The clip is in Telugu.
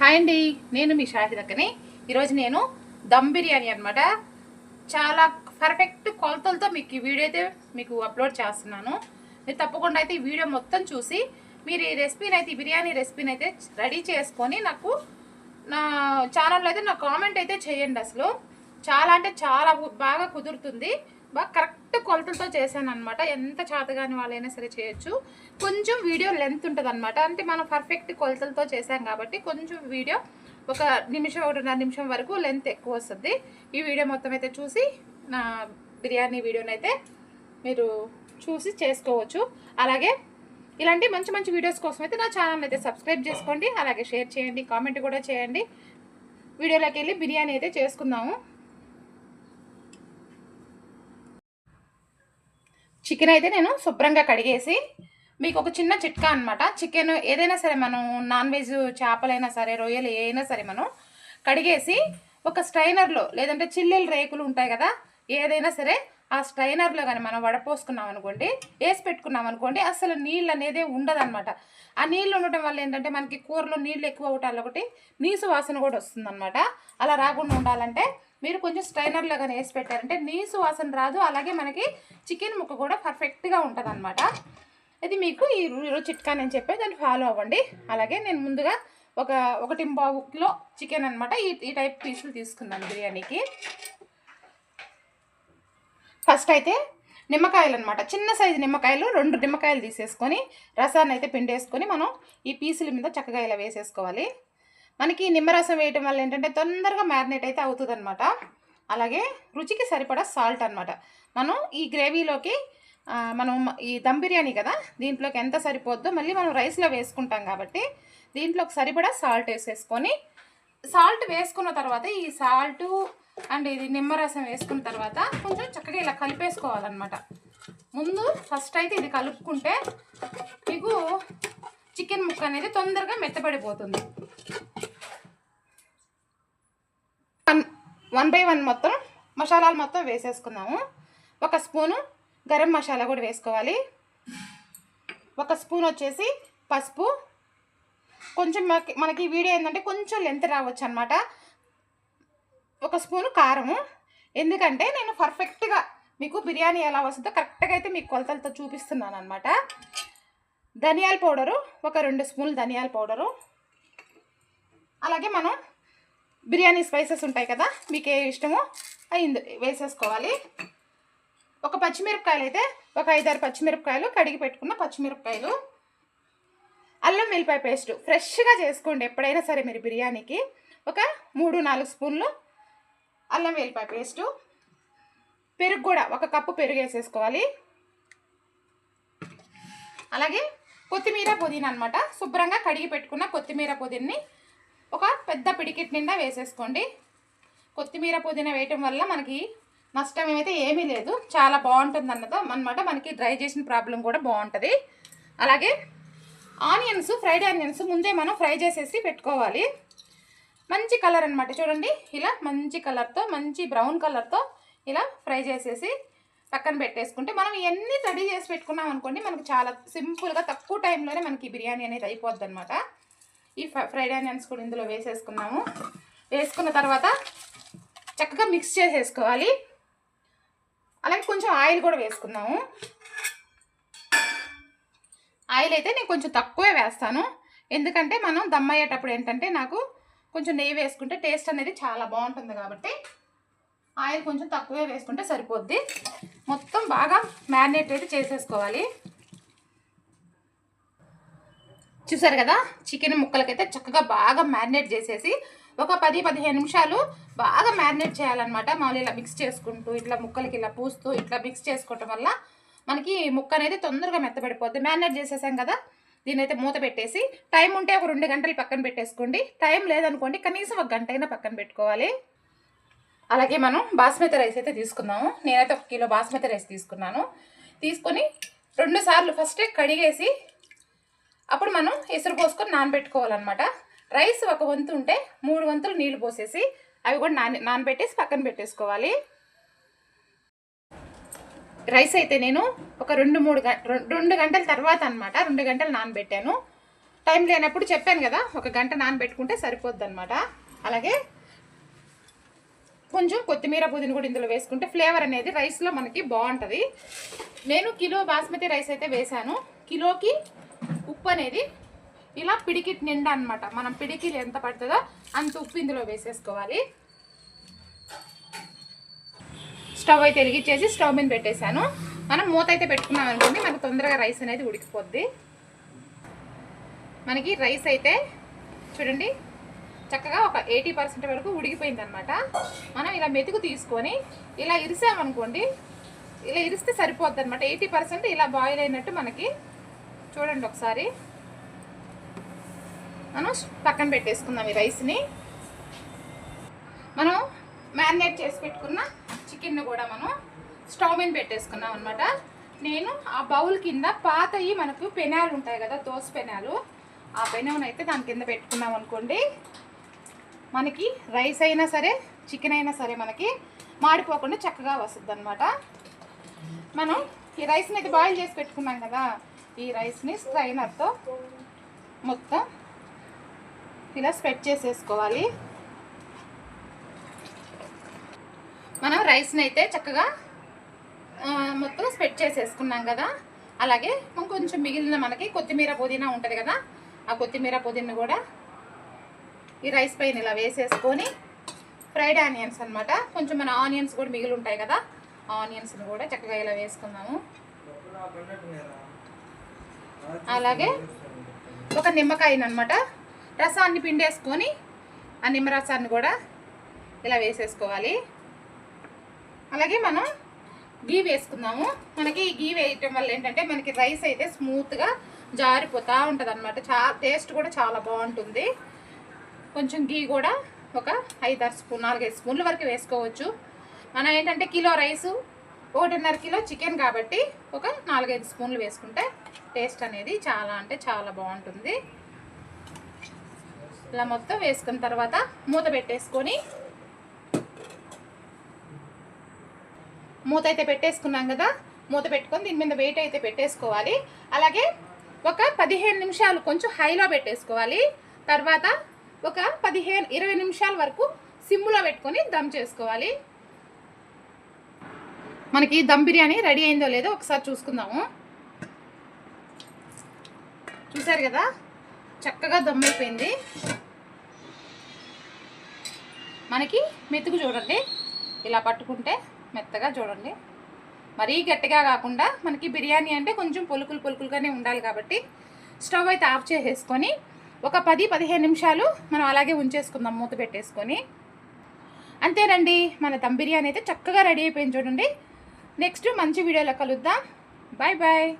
హాయ్ అండి నేను మీ షాహిదక్కని ఈరోజు నేను దమ్ బిర్యానీ అనమాట చాలా పర్ఫెక్ట్ కొలతలతో మీకు ఈ వీడియో అయితే మీకు అప్లోడ్ చేస్తున్నాను. మీరు తప్పకుండా అయితే ఈ వీడియో మొత్తం చూసి మీరు ఈ రెసిపీని అయితే ఈ బిర్యానీ రెసిపీని అయితే రెడీ చేసుకొని నాకు నా ఛానల్లో అయితే నా కామెంట్ అయితే చేయండి అసలు. చాలా అంటే చాలా బాగా కుదురుతుంది. బాగా కరెక్ట్ కొలతలతో చేశాను అనమాట ఎంత చేతగాని వాళ్ళైనా సరే చేయొచ్చు. కొంచెం వీడియో లెంత్ ఉంటుంది అనమాట అంటే మనం పర్ఫెక్ట్ కొలతలతో చేసాం కాబట్టి కొంచెం వీడియో ఒక నిమిషం ఒకటిన్నర నిమిషం వరకు లెంత్ ఎక్కువ వస్తుంది. ఈ వీడియో మొత్తం అయితే చూసి నా బిర్యానీ వీడియోని అయితే మీరు చూసి చేసుకోవచ్చు. అలాగే ఇలాంటి మంచి మంచి వీడియోస్ కోసం అయితే నా ఛానల్ అయితే సబ్స్క్రైబ్ చేసుకోండి. అలాగే షేర్ చేయండి కామెంట్ కూడా చేయండి. వీడియోలోకి వెళ్ళి బిర్యానీ అయితే చేసుకుందాము. చికెన్ అయితే నేను శుభ్రంగా కడిగేసి మీకు ఒక చిన్న చిట్కా అనమాట చికెన్ ఏదైనా సరే మనం నాన్ వెజ్ చేపలైనా సరే రొయ్యలు ఏదైనా సరే మనం కడిగేసి ఒక స్ట్రైనర్లో లేదంటే చిల్లెలు రేకులు ఉంటాయి కదా ఏదైనా సరే ఆ స్ట్రైనర్లో కానీ మనం వడపోసుకున్నాం అనుకోండి వేసి పెట్టుకున్నాం అనుకోండి అసలు నీళ్ళు అనేది ఉండదన్నమాట. ఆ నీళ్ళు ఉండటం వల్ల ఏంటంటే మనకి కూరలో నీళ్ళు ఎక్కువ అవటాలు ఒకటి నీసు వాసన కూడా వస్తుందన్నమాట. అలా రాకుండా ఉండాలంటే మీరు కొంచెం స్ట్రైనర్లో కానీ వేసి పెట్టారంటే నీసు వాసన రాదు అలాగే మనకి చికెన్ ముక్క కూడా పర్ఫెక్ట్గా ఉంటుంది అనమాట ఇది మీకు ఈ చిట్కా నేను చెప్పే దాన్ని ఫాలో అవ్వండి. అలాగే నేను ముందుగా ఒక ఒకటి పావు కిలో చికెన్ అనమాట ఈ ఈ టైప్ పీసులు తీసుకున్నాను బిర్యానీకి. ఫస్ట్ అయితే నిమ్మకాయలు అనమాట చిన్న సైజు నిమ్మకాయలు రెండు నిమ్మకాయలు తీసేసుకొని రసాన్ని అయితే పిండేసుకొని మనం ఈ పీసుల మీద చక్కగా ఇలా వేసేసుకోవాలి. మనకి నిమ్మరసం వేయటం వల్ల ఏంటంటే తొందరగా మ్యారినేట్ అయితే అవుతుంది అనమాట అలాగే రుచికి సరిపడా సాల్ట్ అనమాట మనం ఈ గ్రేవీలోకి మనం ఈ దమ్ బిర్యానీ కదా దీంట్లోకి ఎంత సరిపోద్దో మళ్ళీ మనం రైస్లో వేసుకుంటాం కాబట్టి దీంట్లోకి సరిపడా సాల్ట్ వేసేసుకొని సాల్ట్ వేసుకున్న తర్వాత ఈ సాల్ట్ అండ్ ఇది నిమ్మరసం వేసుకున్న తర్వాత కొంచెం చక్కగా ఇలా కలిపేసుకోవాలన్నమాట. ముందు ఫస్ట్ అయితే ఇది కలుపుకుంటే మీకు చికెన్ ముక్క అనేది తొందరగా మెత్తబడిపోతుంది. వన్ వన్ బై వన్ మొత్తం మసాలాలు మొత్తం వేసేసుకున్నాము. ఒక స్పూను గరం మసాలా కూడా వేసుకోవాలి. ఒక స్పూన్ వచ్చేసి పసుపు. కొంచెం మనకి మనకి వీడియో ఏంటంటే కొంచెం లెంత్ రావచ్చు అనమాట ఒక స్పూను కారము. ఎందుకంటే నేను పర్ఫెక్ట్గా మీకు బిర్యానీ ఎలా వస్తుందో కరెక్ట్గా అయితే మీకు కొలతలతో చూపిస్తున్నాను అనమాట ధనియాల పౌడరు ఒక రెండు స్పూన్లు ధనియాల పౌడరు. అలాగే మనం బిర్యానీ స్పైసెస్ ఉంటాయి కదా మీకు ఏ ఇష్టమో అవి వేసేసుకోవాలి. ఒక పచ్చిమిరపకాయలు అయితే ఒక ఐదారు పచ్చిమిరపకాయలు కడిగి పెట్టుకున్న పచ్చిమిరపకాయలు. అల్లం వెల్లిపాయ పేస్ట్ ఫ్రెష్గా చేసుకోండి ఎప్పుడైనా సరే మీరు బిర్యానీకి. ఒక మూడు నాలుగు స్పూన్లు అల్లం వెల్లిపాయ పేస్టు. పెరుగు కూడా ఒక కప్పు పెరుగు వేసేసుకోవాలి. అలాగే కొత్తిమీర పుదీనా అనమాట శుభ్రంగా కడిగి పెట్టుకున్న కొత్తిమీర పుదీన్ని ఒక పెద్ద పిడికిట్ నిండా వేసేసుకోండి. కొత్తిమీర పుదీనా వేయటం వల్ల మనకి నష్టం ఏమైతే ఏమీ లేదు. చాలా బాగుంటుంది అన్నదో అనమాట మనకి డ్రై చేసిన ప్రాబ్లం కూడా బాగుంటుంది. అలాగే ఆనియన్స్ ఫ్రైడ్ ఆనియన్స్ ముందే మనం ఫ్రై చేసేసి పెట్టుకోవాలి. మంచి కలర్ అనమాట చూడండి ఇలా మంచి కలర్తో మంచి బ్రౌన్ కలర్తో ఇలా ఫ్రై చేసేసి పక్కన పెట్టేసుకుంటే మనం ఇవన్నీ రెడీ చేసి పెట్టుకున్నాం అనుకోండి మనకు చాలా సింపుల్గా తక్కువ టైంలోనే మనకి బిర్యానీ అనేది అయిపోద్ది అనమాట ఈ ఫ్రైడ్ ఆనియన్స్ కూడా ఇందులో వేసేసుకున్నాము. వేసుకున్న తర్వాత చక్కగా మిక్స్ చేసేసుకోవాలి. అలాగే కొంచెం ఆయిల్ కూడా వేసుకున్నాము ఆయిల్ అయితే నేను కొంచెం తక్కువే వేస్తాను. ఎందుకంటే మనం దమ్ అయ్యేటప్పుడు ఏంటంటే నాకు కొంచెం నెయ్యి వేసుకుంటే టేస్ట్ అనేది చాలా బాగుంటుంది కాబట్టి ఆయిల్ కొంచెం తక్కువే వేసుకుంటే సరిపోద్ది. మొత్తం బాగా మ్యారినేట్ అయితే చేసేసుకోవాలి. చూసారు కదా? చికెన్ ముక్కలకైతే చక్కగా బాగా మ్యారినేట్ చేసేసి ఒక పది పదిహేను నిమిషాలు బాగా మ్యారినేట్ చేయాలన్నమాట. మామూలు ఇలా మిక్స్ చేసుకుంటూ ఇట్లా ముక్కలకి ఇలా పూస్తూ ఇట్లా మిక్స్ చేసుకోవటం వల్ల మనకి ముక్క అనేది తొందరగా మెత్తబడిపోద్ది. మ్యారినేట్ చేసేసాం కదా? దీని అయితే మూత పెట్టేసి టైం ఉంటే ఒక రెండు గంటలు పక్కన పెట్టేసుకోండి. టైం లేదనుకోండి కనీసం ఒక గంట అయినా పక్కన పెట్టుకోవాలి. అలాగే మనం బాస్మతి రైస్ అయితే తీసుకుందాము. నేనైతే ఒక కిలో బాస్మతి రైస్ తీసుకున్నాను. తీసుకొని రెండు సార్లు ఫస్ట్ కడిగేసి అప్పుడు మనం ఎసురు పోసుకొని నానబెట్టుకోవాలన్నమాట. రైస్ ఒక వంతు ఉంటే మూడు వంతులు నీళ్ళు పోసేసి అవి కూడా నాన నానబెట్టేసి పక్కన పెట్టేసుకోవాలి. రైస్ అయితే నేను ఒక రెండు మూడు గం- రెండు గంటల తర్వాత అనమాట రెండు గంటలు నానబెట్టాను. టైం లేనప్పుడు చెప్పాను కదా ఒక గంట నానబెట్టుకుంటే సరిపోద్ది అనమాట అలాగే కొంచెం కొత్తిమీర పుదీన కూడా ఇందులో వేసుకుంటే ఫ్లేవర్ అనేది రైస్లో మనకి బాగుంటుంది. నేను కిలో బాస్మతి రైస్ అయితే వేశాను కిలోకి ఉప్పు అనేది ఇలా పిడికిట్ నిండా అనమాట మనం పిడికిలు ఎంత పడుతుందో అంత ఉప్పు ఇందులో వేసేసుకోవాలి. స్టవ్ అయితే వెలిగించేసి స్టవ్ మీద పెట్టేశాను. మనం మూత అయితే పెట్టుకున్నాం అనుకోండి మనకు తొందరగా రైస్ అనేది ఉడికిపోద్ది. మనకి రైస్ అయితే చూడండి చక్కగా ఒక ఎయిటీ పర్సెంట్ వరకు ఉడికిపోయింది అనమాట మనం ఇలా మెతుకు తీసుకొని ఇలా ఇరిసామనుకోండి ఇలా ఇరిస్తే సరిపోద్ది అనమాట ఎయిటీ పర్సెంట్ ఇలా బాయిల్ అయినట్టు మనకి చూడండి ఒకసారి. మనం పక్కన పెట్టేసుకుందాం ఈ రైస్ని. మనం మ్యారినేట్ చేసి పెట్టుకున్న చికెన్ కూడా మనం స్టవ్ మీద పెట్టేసుకున్నాం అనమాట నేను ఆ బౌల్ కింద పాతయి మనకు పెనాలు ఉంటాయి కదా దోస పెనాలు ఆ పెనం అయితే దాని కింద పెట్టుకున్నాం అనుకోండి. మనకి రైస్ అయినా సరే చికెన్ అయినా సరే మనకి మాడిపోకుండా చక్కగా వస్తుంది అనమాట మనం ఈ రైస్ని అయితే బాయిల్ చేసి పెట్టుకున్నాం కదా ఈ రైస్ని స్ట్రైనర్తో మొత్తం ఇలా స్ప్రెడ్ చేసేసుకోవాలి. మనం రైస్ని అయితే చక్కగా మొత్తం స్ప్రెడ్ చేసేసుకున్నాం కదా. అలాగే కొంచెం మిగిలిన మనకి కొత్తిమీర పుదీనా ఉంటుంది కదా ఆ కొత్తిమీర పుదీనా కూడా ఈ రైస్ పైన ఇలా వేసేసుకొని ఫ్రైడ్ ఆనియన్స్ అన్నమాట. కొంచెం మన ఆనియన్స్ కూడా మిగిలి ఉంటాయి కదా ఆ ఆనియన్స్ని కూడా చక్కగా ఇలా వేసుకుందాము. అలాగే ఒక నిమ్మకాయనమాట రసాన్ని పిండేసుకొని ఆ నిమ్మరసాన్ని కూడా ఇలా వేసేసుకోవాలి. అలాగే మనం గీ వేసుకుందాము. మనకి గీ వేయటం వల్ల ఏంటంటే మనకి రైస్ అయితే స్మూత్గా జారిపోతూ ఉంటుంది అనమాట చా టేస్ట్ కూడా చాలా బాగుంటుంది. కొంచెం గీ కూడా ఒక ఐదారు స్పూన్ నాలుగైదు స్పూన్ల వరకు వేసుకోవచ్చు. మనం ఏంటంటే కిలో రైసు ఒకటిన్నర కిలో చికెన్ కాబట్టి ఒక నాలుగైదు స్పూన్లు వేసుకుంటే టేస్ట్ అనేది చాలా అంటే చాలా బాగుంటుంది. ఇలా మొత్తం వేసుకున్న తర్వాత మూత పెట్టేసుకొని మూత అయితే పెట్టేసుకున్నాం కదా మూత పెట్టుకొని దీని మీద వెయిట్ అయితే పెట్టేసుకోవాలి. అలాగే ఒక పదిహేను నిమిషాలు కొంచెం హైలో పెట్టేసుకోవాలి. తర్వాత ఒక పదిహేను ఇరవై నిమిషాల వరకు సిమ్లో పెట్టుకొని దమ్ చేసుకోవాలి. మనకి దమ్ బిర్యానీ రెడీ అయిందో లేదో ఒకసారి చూసుకుందాము. చూసారు కదా? చక్కగా దమ్ అయిపోయింది. మనకి మెతుకు చూడండి. ఇలా పట్టుకుంటే మెత్తగా చూడండి. మరీ గట్టిగా కాకుండా మనకి బిర్యానీ అంటే కొంచెం పొలుకులు పొలుకులుగానే ఉండాలి కాబట్టి స్టవ్ అయితే ఆఫ్ చేసేసుకొని ఒక పది పదిహేను నిమిషాలు మనం అలాగే ఉంచేసుకుందాం మూత పెట్టేసుకొని. అంతేనండి మన దమ్ బిర్యానీ అయితే చక్కగా రెడీ అయిపోయింది చూడండి. నెక్స్ట్ మంచి వీడియోలో కలుద్దాం. Bye bye.